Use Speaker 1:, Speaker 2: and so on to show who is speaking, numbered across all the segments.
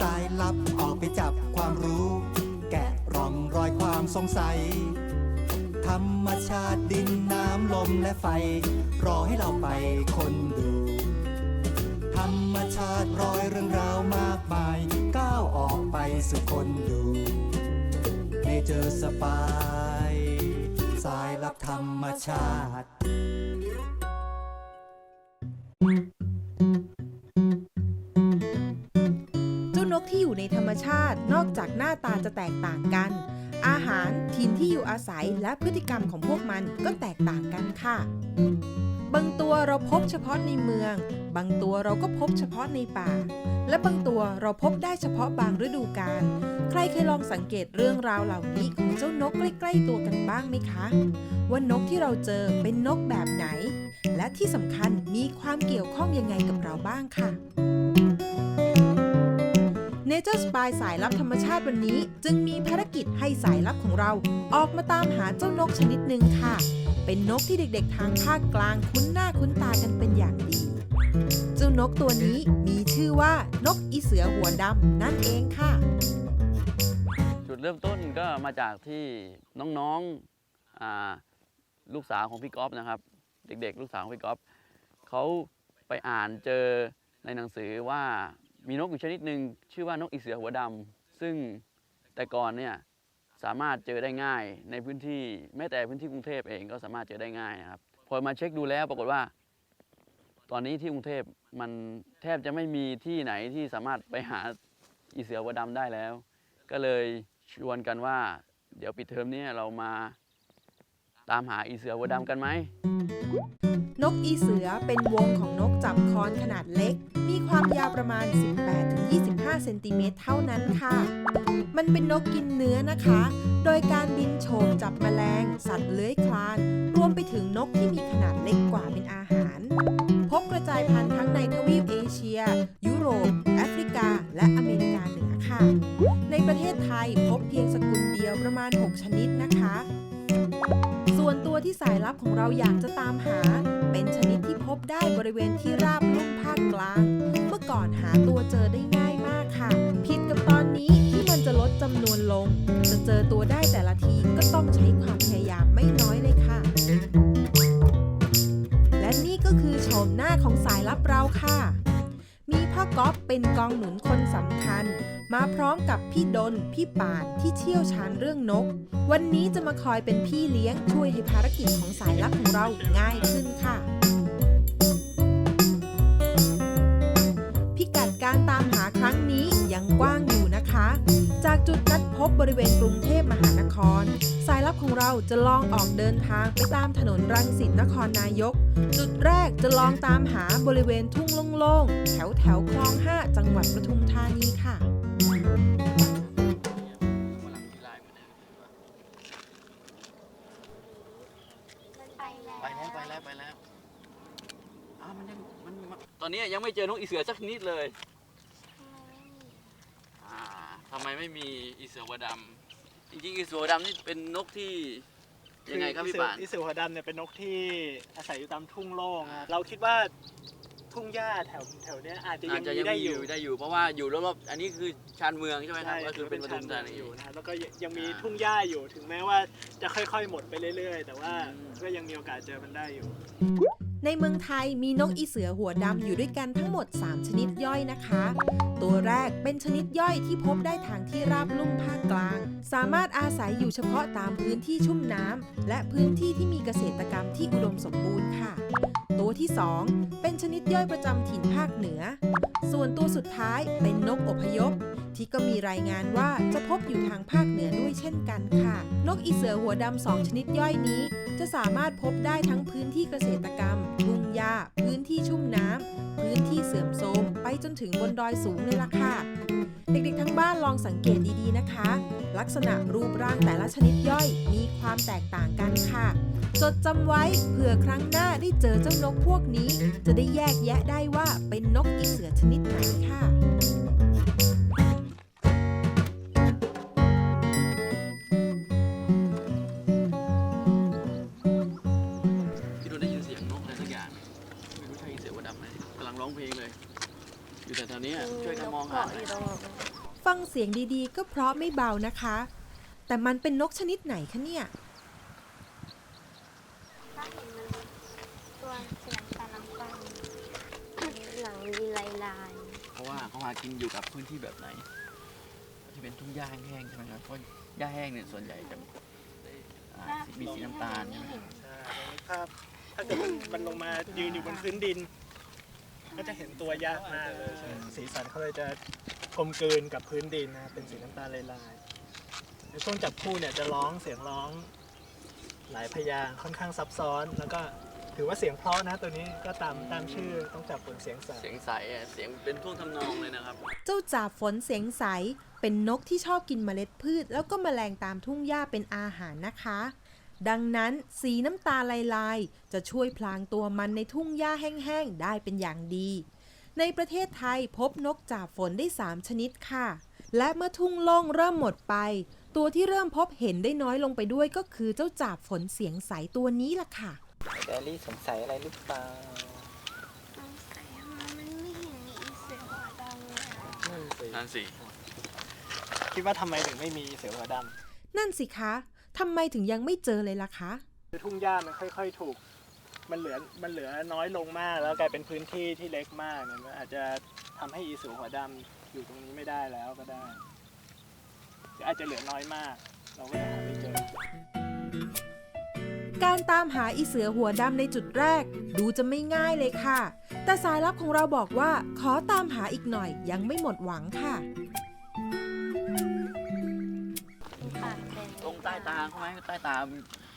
Speaker 1: สายลับออกไปจับความรู้ แกะร่องรอยความสงสัย ธรรมชาติดินน้ำลมและไฟ รอให้เราไปคนดู ธรรมชาติรอยเรื่องราวมากมาย ก้าวออกไปสู่คนดูเนเจอสปาย สายลับธรรมชาติ
Speaker 2: อยู่ในธรรมชาตินอกจากหน้าตาจะแตกต่างกัน อาหารถิ่นที่อยู่อาศัยและพฤติกรรมของพวกมันก็แตกต่างกันค่ะ บางตัวเราพบเฉพาะในเมือง บางตัวเราก็พบเฉพาะในป่า และบางตัวเราพบได้เฉพาะบางฤดูกาลใครเคยลองสังเกตเรื่องราวเหล่านี้ของเจ้านกใกล้ๆตัวกันบ้างไหมคะ ว่านกที่เราเจอเป็นนกแบบไหน และที่สำคัญมีความเกี่ยวข้องยังไงกับเราบ้างค่ะ Nature Spy สายลับธรรมชาติวันนี้ จึงมีภารกิจให้สายลับของเรา ออกมาตามหาเจ้านกชนิดหนึ่งค่ะ เป็นนกที่เด็กๆ ทางภาคกลางคุ้นหน้าคุ้นตากันเป็นอย่างดี เจ้านกตัวนี้มีชื่อว่านกอีเสือหัวดำนั่นเองค่ะ
Speaker 3: จุดเริ่มต้นก็มาจากที่น้องๆอ่าลูกสาวของพี่ก๊อฟนะครับ เด็กๆ ลูกสาวของพี่ก๊อฟเขาไปอ่านเจอในหนังสือว่า มีนกอยู่ชนิดหนึ่งชื่อว่านกอีเสือหัวดำซึ่งแต่ก่อนเนี่ยสามารถเจอได้ง่ายในพื้นที่แม้แต่พื้นที่กรุงเทพเองก็สามารถเจอได้ง่ายนะครับพอมาเช็คดูแล้วปรากฏว่า ตอนนี้ที่กรุงเทพมันแทบจะไม่มีที่ไหนที่สามารถไปหาอีเสือหัวดำได้แล้ว ก็เลยชวนกันว่า เดี๋ยวปิดเทอมนี้เรามา ตามหาอีเสือหัวดำกันไหม
Speaker 2: นกอีเสือเป็นวงของนกจับคอนขนาดเล็ก มีความยาวประมาณ 18-25 เซนติเมตรเท่านั้นค่ะ มันเป็นนกกินเนื้อนะคะ โดยการบินโฉบจับแมลง สัตว์เลื้อยคลาน รวมไปถึงนกที่มีขนาดเล็กกว่าเป็นอาหาร พบกระจายพันธุ์ทั้งในทวีปเอเชีย ยุโรป แอฟริกา และอเมริกาเหนือค่ะ ในประเทศไทยพบเพียงสกุลเดียวประมาณ 6 ชนิดนะคะ ส่วนตัวที่สายลับของเราอยากจะตามหา เป็นชนิดที่พบได้บริเวณที่ราบลุ่มภาคกลาง เมื่อก่อนหาตัวเจอได้ง่ายมากค่ะ ผิดกับตอนนี้ที่มันจะลดจำนวนลง จะเจอตัวได้แต่ละทีก็ต้องใช้ความพยายามไม่น้อยเลยค่ะ และนี่ก็คือโฉมหน้าของสายลับเราค่ะ มีพ่อก๊อฟเป็นกองหนุนคนสำคัญ มาพร้อมกับพี่ดน พี่ป่านที่เชี่ยวชาญเรื่องนก วันนี้จะมาคอยเป็นพี่เลี้ยงช่วยให้ภารกิจของสายลับของเราง่ายขึ้นค่ะ พิกัดการตามหาครั้งนี้ยังกว้างอยู่ จากจุดนัดพบบริเวณกรุงเทพมหานคร สายลับของเราจะลองออกเดินทางไปตามถนนรังสิตนครนายก จุดแรกจะลองตามหาบริเวณทุ่งโล่งๆ แถวแถวคลอง 5 จังหวัดปทุมธานีค่ะ
Speaker 3: ไปแล้วไปแล้วไปแล้ว ตอนนี้ยังไม่เจอนกอีเสือสักนิดเลยำไมไม่มีอีเสือหัวดำจริงๆอีเสือหัวดำนี่เป็นนกที่ยังไงครับพี่ป่าน
Speaker 4: อีเสือหัวดำเนี่ยเป็นนกที่อาศัยอยู่ตามทุ่งโล่งอะเราคิดว่าทุ่งหญ้าแถวแถวเนี้ยอาจจะ
Speaker 3: อา
Speaker 4: ยั
Speaker 3: จ
Speaker 4: ง
Speaker 3: จะ
Speaker 4: มี
Speaker 3: ยัง
Speaker 4: ได้
Speaker 3: มี
Speaker 4: อ
Speaker 3: อยู่ ยู่ได้อยู่เพราะว่าอยู่รอบๆอันนี้คือชานเมืองใช่ไหมครับ
Speaker 4: ใช่
Speaker 3: ก็คือเป็นปทุมธานี
Speaker 4: อยู่นะแล้วก็ยังมี
Speaker 3: อ่า
Speaker 4: ทุ่งหญ้าอยู่ถึงแม้ว่าจะค่อยๆ หมดไปเรื่อยๆ แต่ว่า
Speaker 3: อืม
Speaker 4: ก็ยังมีโอกาสเจอมันได้อยู่
Speaker 2: ในเมืองไทยมีนกอีเสือหัวดำอยู่ด้วยกันทั้งหมด 3 ชนิดย่อยนะคะ ตัวแรกเป็นชนิดย่อยที่พบได้ทางที่ราบลุ่มภาคกลาง สามารถอาศัยอยู่เฉพาะตามพื้นที่ชุ่มน้ำและพื้นที่ที่มีเกษตรกรรมที่อุดมสมบูรณ์ค่ะ ตัวที่ 2 เป็นชนิดย่อยประจำถิ่นภาคเหนือ ส่วนตัวสุดท้ายเป็นนกอพยพ ที่ก็มีรายงานว่าจะพบอยู่ทางภาคเหนือด้วยเช่นกันค่ะ นกอีเสือหัวดำสองชนิดย่อยนี้ จะสามารถพบได้ทั้งพื้นที่เกษตรกรรม ทุ่งหญ้า พื้นที่ชุ่มน้ำ พื้นที่เสื่อมโทรมไปจนถึงบนดอยสูงเลยล่ะค่ะ เด็กๆทั้งบ้านลองสังเกตดีๆนะคะ ลักษณะรูปร่างแต่ละชนิดย่อยมีความแตกต่างกันค่ะ จดจำไว้เผื่อครั้งหน้าได้เจอเจ้านกพวกนี้ จะได้แยกแยะได้ว่าเป็นนกอีเสือชนิดไหนค่ะ
Speaker 3: สียงดีๆ ก็
Speaker 2: เพราะไม่เบานะคะ แต่มันเป็นนกชนิดไหนคะเนี่ย
Speaker 5: ถ้าเห็นมันตัวเสียงตาลังปังหลังมีลายลาย
Speaker 3: เพราะว่าเขาหากินอยู่กับพื้นที่แบบไหน ที่เป็นทุ่งหญ้าแห้งๆใช่ไหมครับเพราะหญ้าแห้งเนี่ยส่วนใหญ่จะอ่ามีสีน้ำตาลใช่ไหม
Speaker 4: ใช่ภาพถ้าเกิดมันมันลงมายืนอยู่บนพื้นดิน ก็จะเห็นตัวยากมากเลยใช่ไหมสีสันเขาเลยจะ กลมกลืนกับพื้นดินนะเป็นสีน้ำตาลลายๆในช่วงจับคู่เนี่ยจะร้องเสียงร้อง หลายพยางค์ค่อนข้างซับซ้อน แล้วก็ถือว่าเสียงเพราะนะตัวนี้ก็ตามตามชื่อต้องจับผลเสียงใส
Speaker 3: เสียงใสอะเสียงเป็นท่วงทำนองเลยนะครับ
Speaker 2: เจ้าจ่าฝนเสียงใส เป็นนกที่ชอบกินเมล็ดพืช แล้วก็แมลงตามทุ่งหญ้าเป็นอาหารนะคะ ดังนั้นสีน้ำตาลลายๆ จะช่วยพลางตัวมันในทุ่งหญ้าแห้งๆ ได้เป็นอย่างดี ในประเทศไทยพบนกจ่าฝนได้ 3 ชนิดค่ะ และเมื่อทุ่งโล่งเริ่มหมดไป ตัวที่เริ่มพบเห็นได้น้อยลงไปด้วยก็คือเจ้าจ่าฝนเสียงใสตัวนี้ล่ะค่ะ
Speaker 6: แดรี่สงสัยอะไรหรือเปล่า
Speaker 5: สงสัยทำไมมันไม่เห็นมีอีเสือหัวดำเลยอะ
Speaker 4: นั่นสิ
Speaker 3: นั่นสิ
Speaker 4: คิดว่าทำไมถึงไม่มีเสือหัวดำ
Speaker 2: นั่นสิคะทำไมถึงยังไม่เจอเลยล่ะคะ
Speaker 4: คือทุ่งหญ้ามันค่อย ๆ ถูก มันเหลือมันเหลือน้อยลงมาก แล้วกลายเป็นพื้นที่ที่เล็กมากเนี่ยมันอาจจะทำให้อีสูหัวดำอยู่ตรงนี้ไม่ได้แล้วก็ได้หรืออาจจะเหลือน้อยมาก เราก็ยังหาไม่เจอ
Speaker 2: การตามหาอีเสือหัวดำในจุดแรก ดูจะไม่ง่ายเลยค่ะ แต่สายลับของเราบอกว่าขอตามหาอีกหน่อยยังไม่หมดหวังค่ะ
Speaker 5: มีปากเป็น
Speaker 3: ตรงใต้ตาเขาไหมใต้ตา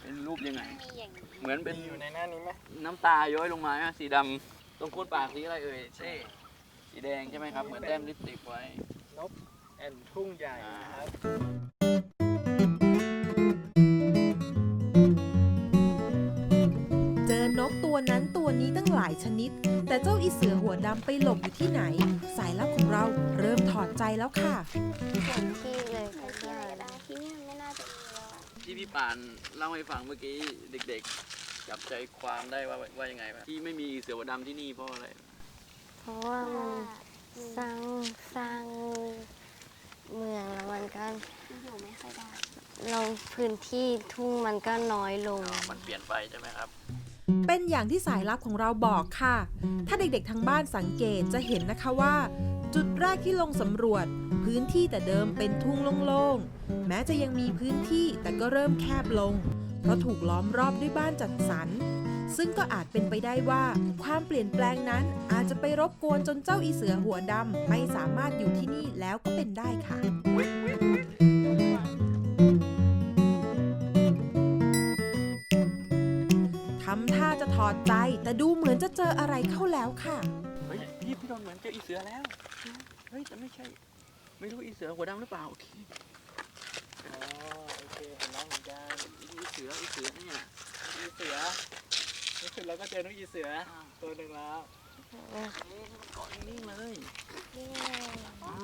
Speaker 3: เป็นรูปยังไง
Speaker 5: มีอย่างนี้
Speaker 3: เหมือนเป็น
Speaker 4: มีอยู่ในหน้านี้ไหม
Speaker 3: น้ำตาย้อยลงมาไหมสีดำตรงโคนปากสีอะไรเอ่ยเช่สีแดงใช่ไหมครับ เหมือนแต้มลิปสติกไว้
Speaker 4: นกแอ่นทุ่งใหญ่นะครับ
Speaker 2: เจอนกตัวนั้นตัวนี้ตั้งหลายชนิด แต่เจ้าอีเสือหัวดำไปหลบอยู่ที่ไหน สายลับของเราเริ่มถอดใจแล้วค่ะ
Speaker 5: ส่วนที่เลยไปที่ไหนได้ที่เนี่ยไม่น่าจะมีแล้วอะ
Speaker 3: ที่พี่ปานเล่าให้ฟังเมื่อกี้เด็กๆ จับใจความได้ว่าว่ายังไงบ้างที่ไม่มีเสือดำที่นี่เพราะอะไร
Speaker 5: เพราะว่ามันสร้างสร้างเมืองแล้วมันก็อยู่ไม่ค่อยได้ เราพื้นที่ทุ่งมันก็น้อยลง
Speaker 3: มันเปลี่ยนไปใช่ไหมครับ
Speaker 2: เป็นอย่างที่สายลับของเราบอกค่ะ ถ้าเด็กๆทางบ้านสังเกตจะเห็นนะคะว่า จุดแรกที่ลงสำรวจ พื้นที่แต่เดิมเป็นทุ่งโล่งๆ แม้จะยังมีพื้นที่แต่ก็เริ่มแคบลง เพราะถูกล้อมรอบด้วยบ้านจัดสรร ซึ่งก็อาจเป็นไปได้ว่า ความเปลี่ยนแปลงนั้นอาจจะไปรบกวนจนเจ้าอีเสือหัวดำไม่สามารถอยู่ที่นี่แล้วก็เป็นได้ค่ะทำท่าจะถอดใจแต่ดูเหมือนจะเจออะไรเข้าแล้วค่ะ
Speaker 3: โดนเหมือนเจออีเสือแล้ว เฮ้ยแต่ไม่ใช่ ไม่รู้อีเสือหัวดำหรือเปล่าโอเค
Speaker 4: อ๋อโอเคเห็นน้องเหมือนกัน
Speaker 3: อีเสืออีเสือเนี่ย
Speaker 4: อีเสือนี่คือเราก็เจอนกอีเสือตัวหนึ่งแล้ว
Speaker 3: เกาะนิ่งๆเลย
Speaker 5: นี่
Speaker 3: อ่า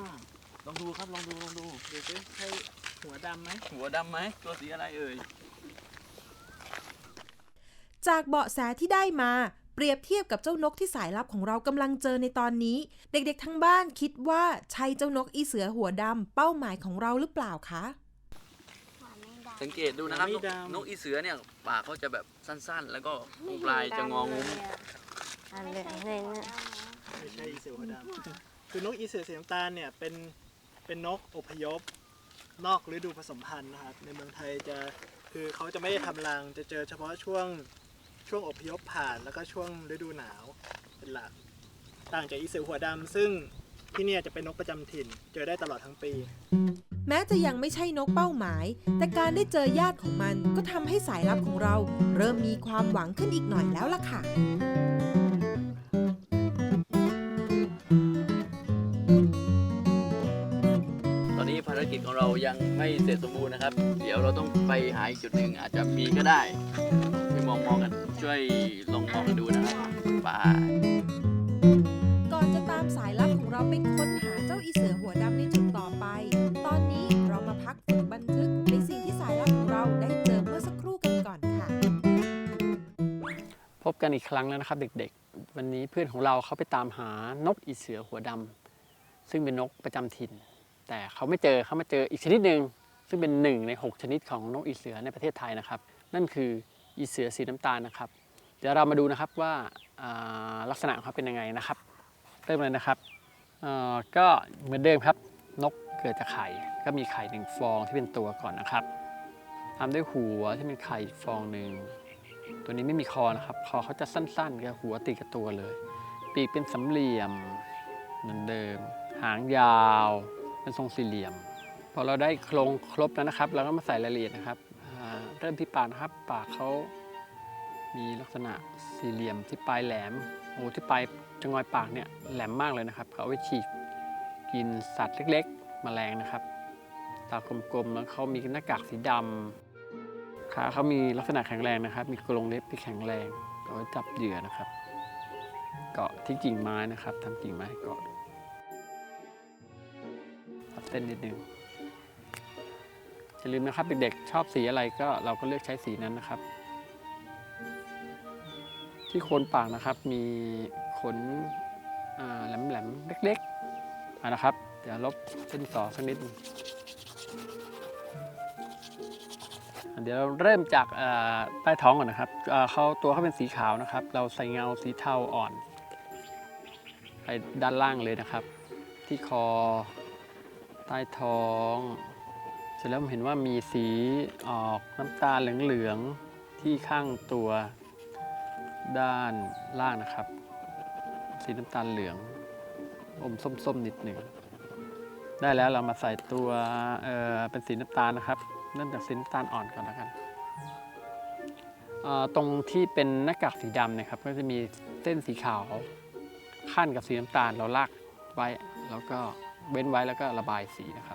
Speaker 3: ลองดูครับลองดูลองดู
Speaker 4: ดูสิใช่หัวดำไหม
Speaker 3: หัวดำไหมตัวสีอะไรเอ่ย
Speaker 2: จากเบาะแสที่ได้มา เปรียบเทียบกับเจ้านกที่สายลับของเรากำลังเจอในตอนนี้ เด็กๆทั้งบ้านคิดว่าใช่เจ้านกอีเสือหัวดำเป้าหมายของเราหรือเปล่าคะ
Speaker 5: หัวไม่ดำ
Speaker 3: สังเกตดูนะครับนกนกอีเสือเนี่ยปากเขาจะแบบสั้นๆ แล้วก็ตรงปลายจะงองุ้ม
Speaker 5: อันเหลืองเลยเนี่ย
Speaker 4: ไม่ใช่อีเสือหัวดำคือนกอีเสือสีน้ำตาลเนี่ยเป็นเป็นนกอพยพนอกฤดูผสมพันธุ์นะครับในเมืองไทยจะคือเขาจะไม่ได้ทำรังจะเจอเฉพาะช่วง ช่วงอพยพผ่านแล้วก็ช่วงฤดูหนาวเป็นหลัก ต่างจากอีเสือหัวดำซึ่งที่เนี่ยจะเป็นนกประจำถิ่น เจอได้ตลอดทั้งปี
Speaker 2: แม้จะยังไม่ใช่นกเป้าหมาย แต่การได้เจอญาติของมันก็ทำให้สายลับของเรา เริ่มมีความหวังขึ้นอีกหน่อยแล้วล่ะค่ะ
Speaker 3: เเรายังไม่เสร็จสมบูรณ์นะครับ เดี๋ยวเราต้องไปหาอีกจุดหนึ่งอาจจะมีก็ได้ไปมองมองกัน ช่วยลองมองดูนะครับไป
Speaker 2: ก่อนจะตามสายลับของเราไปค้นหาเจ้าอีเสือหัวดำในจุดต่อไป ตอนนี้เรามาพักฝึกบันทึกในสิ่งที่สายลับของเราได้เจอเมื่อสักครู่กันก่อนค่ะ
Speaker 7: พบกันอีกครั้งแล้วนะครับเด็กๆ วันนี้เพื่อนของเราเขาไปตามหานกอีเสือหัวดำซึ่งเป็นนกประจำถิ่น แต่เขาไม่เจอเขามาเจออีกชนิดหนึ่งซึ่งเป็นหนึ่งใน 6 ชนิดของนกอีเสือในประเทศไทยนะครับ นั่นคือ อีเสือสีน้ำตาลนะครับ เดี๋ยวเรามาดูนะครับว่าาลักษณะของเขาเป็นยังไงนะครับ เริ่มเลยนะครับก็เหมือนเดิมครับนกเกิดจากไข่ก็มีไข่หนึ่งฟองที่เป็นตัวก่อนนะครับตามด้วยหัวที่เป็นไข่ฟองหนึ่งตัวนี้ไม่มีคอนะครับคอเขาจะสั้นๆกับหัวติดกับตัวเลย ปีกเป็นสามเหลี่ยมเหมือนเดิม หางยาวเป็นทรงสี่เหลี่ยมพอเราได้โครงครบแล้วนะครับ เราก็มาใส่รายละเอียดนะครับ ริ่มที่ปากนะครับ ปากเขามีลักษณะสี่เหลี่ยมที่ปลายแหลมโอ้ที่ปลายจงอยปากเนี่ยแหลมมากเลยนะครับเขาเอาไว้ฉีกกินสัตว์เล็กๆแมลงนะครับ ตากลมๆแล้วเขามีหน้ากากสีดำขาเขามีลักษณะแข็งแรงนะครับ มีกรงเล็บที่แข็งแรงเอาไว้จับเหยื่อนะครับ เกาะที่กิ่งไม้นะครับทำกิ่งไม้เกาะตัดเส้นนิดนึง อย่าลืมนะครับเด็กๆ ชอบสีอะไรก็เราก็เลือกใช้สีนั้นนะครับ ที่โคนปากนะครับมีขนแหลมๆเล็กๆนะครับ เดี๋ยวลบเส้นต่อสักนิดเดี๋ยวเราเริ่มจากใต้ท้องก่อนนะครับเขาตัวเขาเป็นสีขาวนะครับ เราใส่เงาสีเทาอ่อน ไปด้านล่างเลยนะครับ ที่คอ ใต้ท้อง ร็จแล้วผมเห็นว่ามีสีออกน้ำตาลเหลืองๆที่ข้างตัวด้านล่างนะครับ สีน้ำตาลเหลืองอมส้มๆนิดหนึ่งได้แล้วเรามาใส่ตัวเออเป็นสีน้ำตาลนะครับ เริ่มจากสีน้ำตาลอ่อนก่อนแล้วกันตรงที่เป็นหน้ากากสีดำนะครับ ก็จะมีเส้นสีขาวขั้นกับสีน้ำตาลเราลากไว้ แล้วก็เว้นไว้แล้วก็ระบายสีนะครับ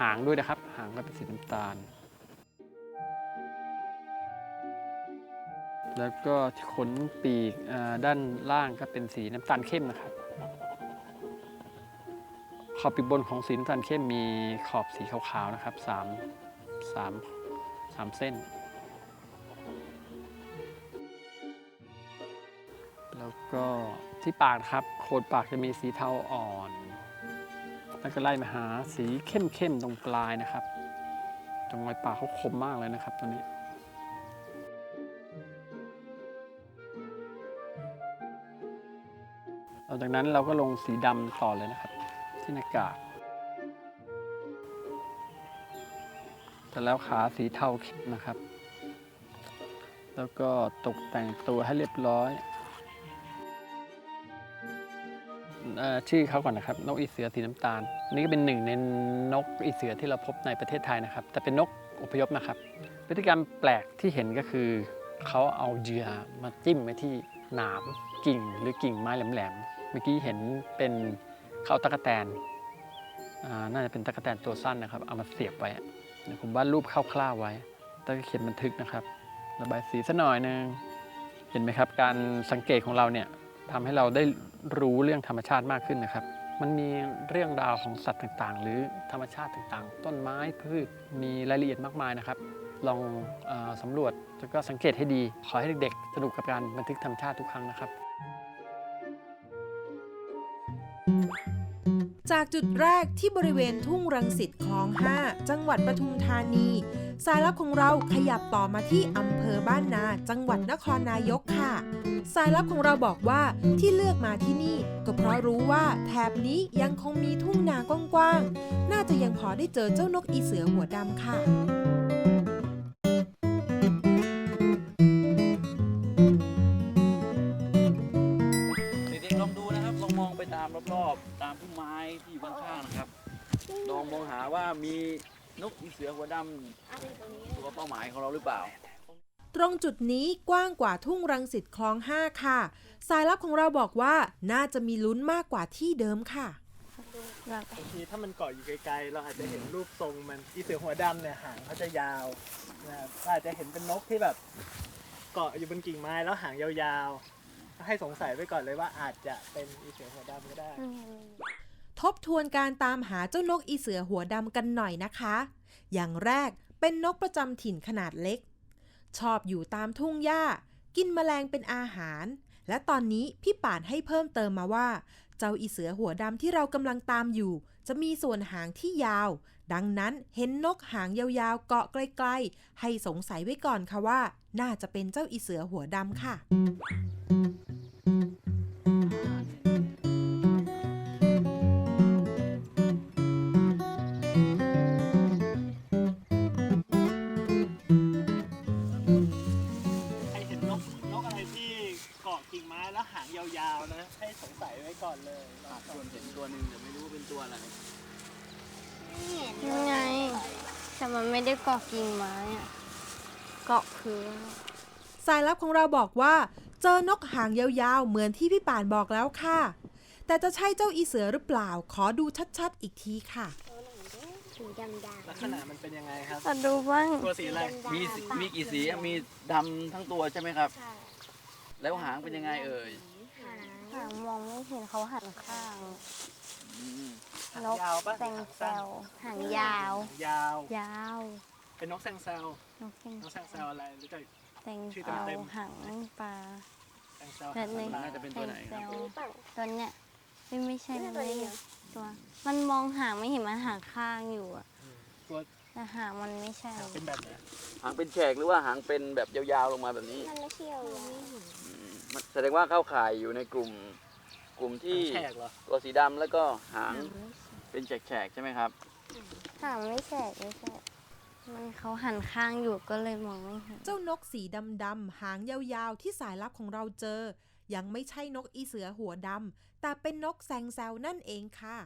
Speaker 7: หางด้วยนะครับ หางก็เป็นสีน้ำตาล แล้วก็ขนปีกด้านล่างก็เป็นสีน้ำตาลเข้มนะครับ ขอบปีกบนของสีน้ำตาลเข้มมีขอบสีขาวๆนะครับสามสามสามเส้น แล้วก็ที่ปากครับโคนปากจะมีสีเทาอ่อน แล้วก็ไล่มาหาสีเข้มๆตรงปลายนะครับตรงรอยปากเขาคมมากเลยนะครับตัวนี้หลังจากนั้นเราก็ลงสีดำต่อเลยนะครับ ที่หน้ากากแต่แล้วขาสีเทาเข้มนะครับ แล้วก็ตกแต่งตัวให้เรียบร้อย ชื่อเขาก่อนนะครับ นกอีเสือสีน้ำตาล นี่ก็เป็นหนึ่งในนกอีเสือที่เราพบในประเทศไทยนะครับ แต่เป็นนกอพยพนะครับ พฤติกรรมแปลกที่เห็นก็คือเขาเอาเหยื่อมาจิ้มไว้ที่หนามกิ่งหรือกิ่งไม้แหลมๆ เมื่อกี้เห็นเป็นเข้าตะกแตนน่าจะเป็นตะกแตนตัวสั้นนะครับ เอามาเสียบไว้ผมวาดรูปคร่าวๆไว้แล้วก็เขียนบันทึกนะครับระบายสีสักหน่อยนึงเห็นไหมครับ การสังเกตของเราเนี่ยทำให้เราได้ รู้เรื่องธรรมชาติมากขึ้นนะครับ มันมีเรื่องราวของสัตว์ต่างๆ หรือธรรมชาติต่างๆ ต้นไม้พืชมีรายละเอียดมากมายนะครับ ลองอสำรวจแล้วก็สังเกตให้ดี ขอให้เด็กๆ สนุกกับการบันทึกธรรมชาติทุกครั้งนะครับ
Speaker 2: จากจุดแรกที่บริเวณทุ่งรังสิตคลอง 5 จังหวัดปทุมธานี สายลับของเราขยับต่อมาที่อำเภอบ้านนา จังหวัดนครนายกค่ะ สายลับของเราบอกว่าที่เลือกมาที่นี่ ก็เพราะรู้ว่าแถบนี้ยังคงมีทุ่งนากว้างๆ น่าจะยังพอได้เจอเจ้านกอีเสือหัวดำค่ะ
Speaker 3: นกอีเสือหัวดำตัวเป้าหมายของเราหรือเปล่า
Speaker 2: ตรงจุดนี้กว้างกว่าทุ่งรังสิตคลอง 5 ค่ะ สายลับของเราบอกว่าน่าจะมีลุ้นมากกว่าที่เดิมค่ะ
Speaker 5: แบบ
Speaker 4: บางทีถ้ามันเกาะอยู่ไกลๆ เราอาจจะเห็นรูปทรงมันอีเสือหัวดำเนี่ยหางเขาจะยาวนะครับก็อาจจะเห็นเป็นนกที่แบบเกาะอยู่บนกิ่งไม้แล้วหางยาวๆก็ให้สงสัยไว้ก่อนเลยว่าอาจจะเป็นอีเสือหัวดำก็ได้
Speaker 2: ทบทวนการตามหาเจ้านกอีเสือหัวดำกันหน่อยนะคะ อย่างแรกเป็นนกประจำถิ่นขนาดเล็ก ชอบอยู่ตามทุ่งหญ้า กินแมลงเป็นอาหาร และตอนนี้พี่ป่านให้เพิ่มเติมมาว่า เจ้าอีเสือหัวดำที่เรากำลังตามอยู่ จะมีส่วนหางที่ยาว ดังนั้นเห็นนกหางยาวๆ เกาะใกล้ๆให้สงสัยไว้ก่อนค่ะว่า น่าจะเป็นเจ้าอีเสือหัวดำค่ะ
Speaker 4: กาะกิ่งไม้อะ
Speaker 5: เกาะพื้น
Speaker 2: สายลับของเราบอกว่า เจอนกหางยาวๆ เหมือนที่พี่ป่านบอกแล้วค่ะ แต่จะใช่เจ้าอีเสือหรือเปล่า ขอดูชัดๆอีกทีค่ะ
Speaker 5: สีดำ
Speaker 4: ลักษณะมันเป็นยังไงครับ
Speaker 5: ๆมาดูบ้าง
Speaker 4: ตัวสีอะไร
Speaker 3: มีสีมีกี่สีอะมีดำทั้งตัวใช่ไหมครับแล้วหางเป็นยังไงเอ่ย
Speaker 5: หางมองไม่เห็นเขาหันข้าง
Speaker 3: อืม
Speaker 5: นก
Speaker 4: ยาวปะ
Speaker 5: แซงแซวหางยาว
Speaker 4: ยาว
Speaker 5: ยาว
Speaker 4: เป็นนกแซงแซว
Speaker 5: นกแซง
Speaker 4: นกแซงแซวอะไรรู้จัก
Speaker 5: แซง
Speaker 4: ชื่อ
Speaker 5: แซว
Speaker 4: เต็ม
Speaker 5: หางปลา
Speaker 4: แซงแซว
Speaker 5: แบบนี้
Speaker 3: น่าจะเป็น
Speaker 5: แซ
Speaker 3: ตัว
Speaker 5: ง
Speaker 3: ไหน
Speaker 5: แซ
Speaker 3: ครับ
Speaker 5: วตัวเนี้ยไม่ไม่ใช่ไม่ใช่ตัว มันมองหางไม่เห็นมันหางข้างอยู่อะ
Speaker 4: ตัว
Speaker 5: แต่หางมันไม่ใช่
Speaker 4: เป็นแบบไหน
Speaker 3: หางเป็นแฉกหรือว่าหางเป็นแบบยาวๆลงมาแบบนี้
Speaker 5: มันไม่เที่ยว
Speaker 3: อืมมันแสดงว่าเข้าข่ายอยู่ในกลุ่ม กลุ่มที่
Speaker 4: แขกเหรอ
Speaker 3: ตัวสีดำแล้วก็หางเป็นแฉกๆใช่ไหมครับ
Speaker 5: หางไม่แฉกไม่ใช่ มันเขาหันข้างอยู่ก็เลยมองไม่เห็น
Speaker 2: เจ้านกสีดำๆหางยาวๆ ที่สายลับของเราเจอ ยังไม่ใช่นกอีเสือหัวดำแต่เป็นนกแซงแซวนั่นเองค่ะ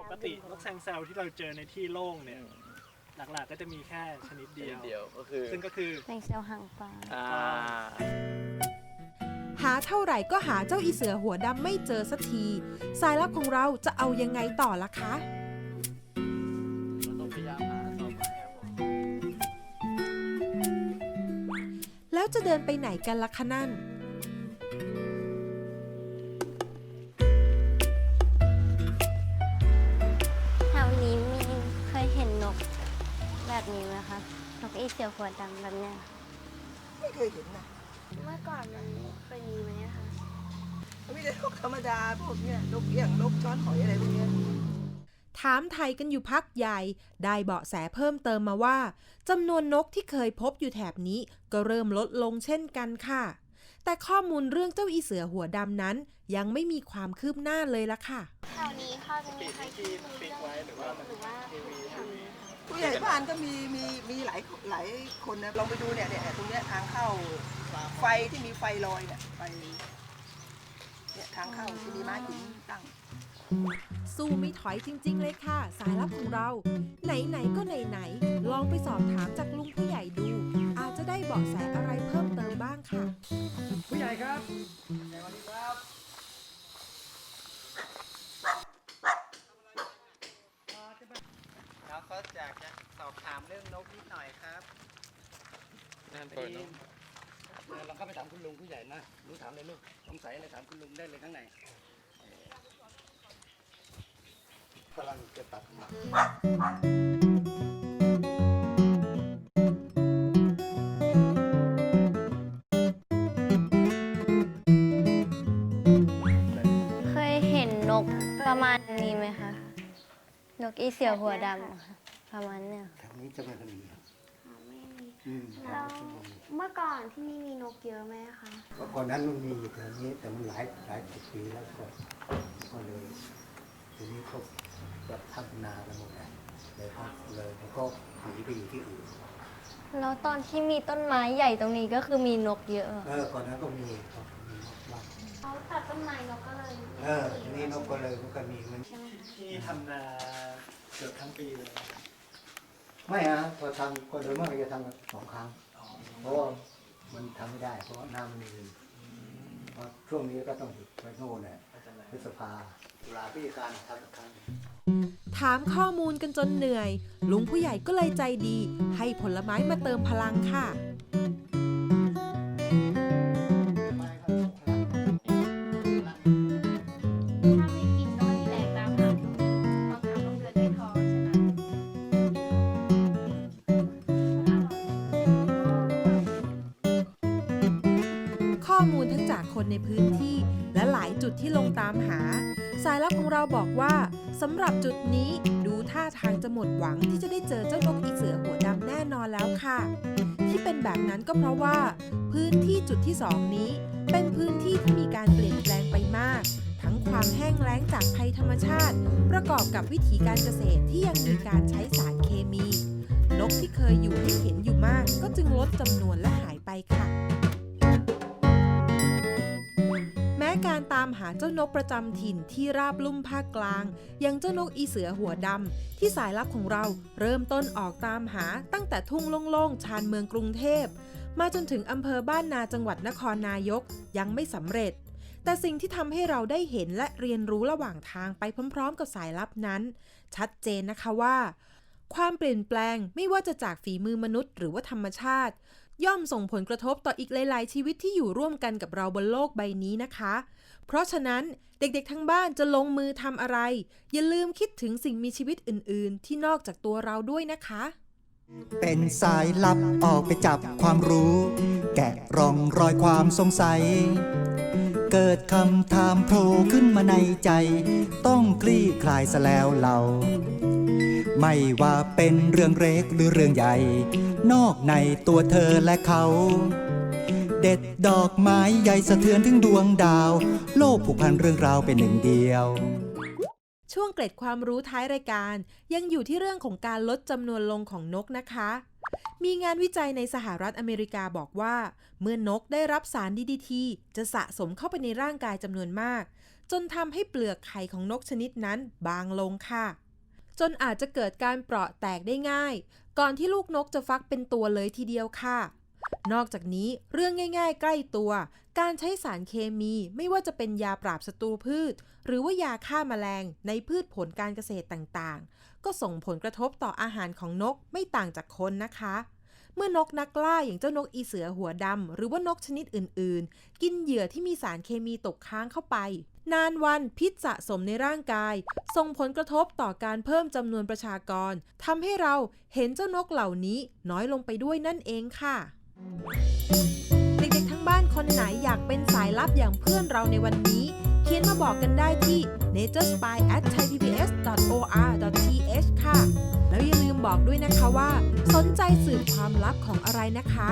Speaker 4: ปกตินกแซงแซวที่เราเจอในที่โล่งเนี่ย หลักๆก็จะมีแค่ชนิดเดียว
Speaker 3: เดียวก็คือ
Speaker 4: ซึ่งก็คือ
Speaker 5: แซงแซวหางปลา
Speaker 3: อ่า
Speaker 2: หาเท่าไหร่ก็หาเจ้าอีเสือหัวดำไม่เจอสักที สายลับของเราจะเอายังไงต่อล่ะคะ แล้วจะเดินไปไหนกันล่ะคะนั่น
Speaker 5: แถวนี้มีเคยเห็นนกแบบนี้ไหมคะ นกอีเสือหัวดำแบบเนี้ย
Speaker 8: ไม่เคยเห็นนะ
Speaker 5: เมื่อก่อนมันเคยมีไหมคะ
Speaker 8: มีแต่นกธรรมดาพวกเนี้ยนกเอี้ยงนกช้อนหอยอะไรพวกเนี้ย
Speaker 2: ถามไทยกันอยู่พักใหญ่ ได้เบาะแสเพิ่มเติมมาว่าจำนวนนกที่เคยพบอยู่แถบนี้ก็เริ่มลดลงเช่นกันค่ะ แต่ข้อมูลเรื่องเจ้าอีเสือหัวดำนั้น ยังไม่มีความคืบหน้าเลยละค่ะ
Speaker 5: แถวนี้เขาจะมีใคร
Speaker 4: ที่
Speaker 5: ที่รู้
Speaker 4: ปิด
Speaker 5: เรื่อง
Speaker 4: ไว้หรือว่า
Speaker 5: หรือว่า
Speaker 8: ผู้ใหญ่บ้านก็มีมีมีหลายหลายคนนะลองไปดูเนี่ยเนี่ยตรงเนี้ยทางเข้าไฟที่มีไฟลอยเนี่ยไฟเนี่ยทางเข้าที่มีไม้หินตั้ง
Speaker 2: สู้ไม่ถอยจริง ๆ เลยค่ะ สายลับของเรา ไหน ๆ ก็ไหน ๆ ลองไปสอบถามจากลุงผู้ใหญ่ดู อาจจะได้เบาะแสอะไรเพิ่มเติมบ้างค่ะ
Speaker 4: ผู้ใหญ่ครับ
Speaker 6: เราก็อยากจะสอบถามเรื่องนกนิดหน่อยครับ
Speaker 3: นั่นเปิดเนาะเราเข้าไปถามคุณลุงผู้ใหญ่นะรู้ถามเลยลูกสงสัยอะไรถามคุณลุงได้เลยข้างใน
Speaker 1: กำลังจะตัดหมาก
Speaker 5: เคยเห็นนกประมาณนี้ไหมคะ นกอีเสือหัวดำอะค่ะประมาณเนี้ย
Speaker 1: แถวนี้จะไม่ค่อยมีครับอืม
Speaker 5: แล้วเมื่อก่อนที่นี่มีนกเยอะไหมคะ
Speaker 1: เมื่อก่อนนั้นมันมีอยู่แถวนี้แต่มันหลายหลายสิบปีแล้วก็ก็เลย ทีนี้เขาแบบพัฒนากันหมดแล้วเลยครับเลยแล้วก็หนีไปอยู่ที่อื่น
Speaker 5: แล้วตอนที่มีต้นไม้ใหญ่ตรงนี้ก็คือมีนกเยอะ
Speaker 1: เออก่อนนั้นก็มีครับมีนกบ้าง
Speaker 5: เขาตัดต้นไม้นกก็เลย
Speaker 1: เออทีนี้นกก็เลยมันก็มีมัน
Speaker 4: ที่ทำนาเกือบทั้งปีเลย
Speaker 1: ไม่ฮะพอทำก็โดยมากจะทำกันสองครั้งเพราะว่ามันทำไม่ได้ เพราะว่าน้ำมันมีเพราะช่วงนี้ก็ต้องหยุดไปโน่นแหละพฤษภา
Speaker 2: ถามข้อมูลกันจนเหนื่อย ลุงผู้ใหญ่ก็เลยใจดี ให้ผลไม้มาเติมพลังค่ะ ข้อมูลทั้งจากคนในพื้นที่และหลายจุดที่ลงตามหา สายลับของเราบอกว่าสำหรับจุดนี้ดูท่าทางจะหมดหวังที่จะได้เจอเจ้านกอีเสือหัวดำแน่นอนแล้วค่ะ ที่เป็นแบบนั้นก็เพราะว่า พื้นที่จุดที่สองนี้ เป็นพื้นที่ที่มีการเปลี่ยนแปลงไปมาก ทั้งความแห้งแล้งจากภัยธรรมชาติ ประกอบกับวิถีการเกษตรที่ยังมีการใช้สารเคมี นกที่เคยอยู่ให้เห็นอยู่มาก ก็จึงลดจำนวนและหายไปค่ะ การตามหาเจ้านกประจำถิ่นที่ราบลุ่มภาคกลาง อย่างเจ้านกอีเสือหัวดำที่สายลับของเราเริ่มต้นออกตามหาตั้งแต่ทุ่งโล่งๆ ชานเมืองกรุงเทพ มาจนถึงอำเภอบ้านนาจังหวัดนครนายกยังไม่สำเร็จ แต่สิ่งที่ทำให้เราได้เห็นและเรียนรู้ระหว่างทางไปพร้อมๆ กับสายลับนั้น ชัดเจนนะคะว่า ความเปลี่ยนแปลงไม่ว่าจะจากฝีมือมนุษย์ หรือว่าธรรมชาติย่อมส่งผลกระทบต่ออีกหลาย ๆ ชีวิตที่อยู่ร่วมกันกับเราบนโลกใบนี้นะคะ เพราะฉะนั้นเด็กๆทั้งบ้านจะลงมือทำอะไร อย่าลืมคิดถึงสิ่งมีชีวิตอื่น ๆ ที่นอกจากตัวเราด้วยนะคะ
Speaker 1: เป็นสายลับออกไปจับความรู้ แกะรองรอยความสงสัย เกิดคำถามโผล่ขึ้นมาในใจ ต้องคลี่คลายซะแล้วเรา ไม่ว่าเป็นเรื่องเล็กหรือเรื่องใหญ่ นอกในตัวเธอและเขา เด็ดดอกไม้ใหญ่สะเทือนถึงดวงดาว โลกผูกพันเรื่องราวเป็นหนึ่งเดียว
Speaker 2: ช่วงเกร็ดความรู้ท้ายรายการ ยังอยู่ที่เรื่องของการลดจำนวนลงของนกนะคะ มีงานวิจัยในสหรัฐอเมริกาบอกว่า เมื่อนกได้รับสาร DDT จะสะสมเข้าไปในร่างกายจำนวนมาก จนทำให้เปลือกไข่ของนกชนิดนั้นบางลงค่ะ จนอาจจะเกิดการเปราะแตกได้ง่าย ก่อนที่ลูกนกจะฟักเป็นตัวเลยทีเดียวค่ะ นอกจากนี้เรื่องง่าย ๆ ใกล้ตัว การใช้สารเคมีไม่ว่าจะเป็นยาปราบศัตรูพืช หรือว่ายาฆ่าแมลงในพืชผลการเกษตรต่างๆ ก็ส่งผลกระทบต่ออาหารของนกไม่ต่างจากคนนะคะ เมื่อนกนักล่าอย่างเจ้านกอีเสือหัวดำหรือว่านกชนิดอื่นๆ กินเหยื่อที่มีสารเคมีตกค้างเข้าไป นานวันพิษสะสมในร่างกาย ส่งผลกระทบต่อการเพิ่มจำนวนประชากรทำให้เราเห็นเจ้านกเหล่านี้น้อยลงไปด้วยนั่นเองค่ะ เด็กๆทั้งบ้านคนไหนอยากเป็นสายลับอย่างเพื่อนเราในวันนี้ เขียนมาบอกกันได้ที่ naturespy@thaipbs.or.th ค่ะ แล้วอย่าลืมบอกด้วยนะคะว่า สนใจสืบความลับของอะไรนะคะ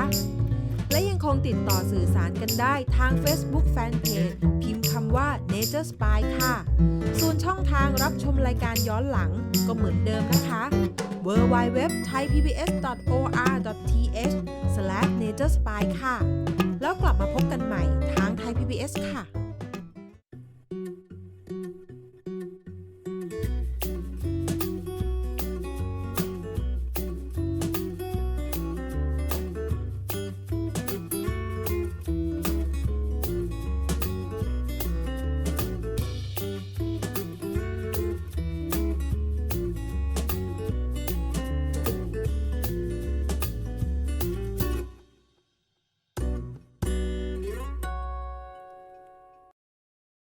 Speaker 2: และยังคงติดต่อสื่อสารกันได้ทาง Facebook Fanpage พิมพ์คำว่า Nature Spy ค่ะ ส่วนช่องทางรับชมรายการย้อนหลังก็เหมือนเดิมนะคะ w w w t h a i p b s o r t h s l a s h n a t u r e s p y ค่ะ แล้วกลับมาพบกันใหม่ทางไทย PBS ค่ะ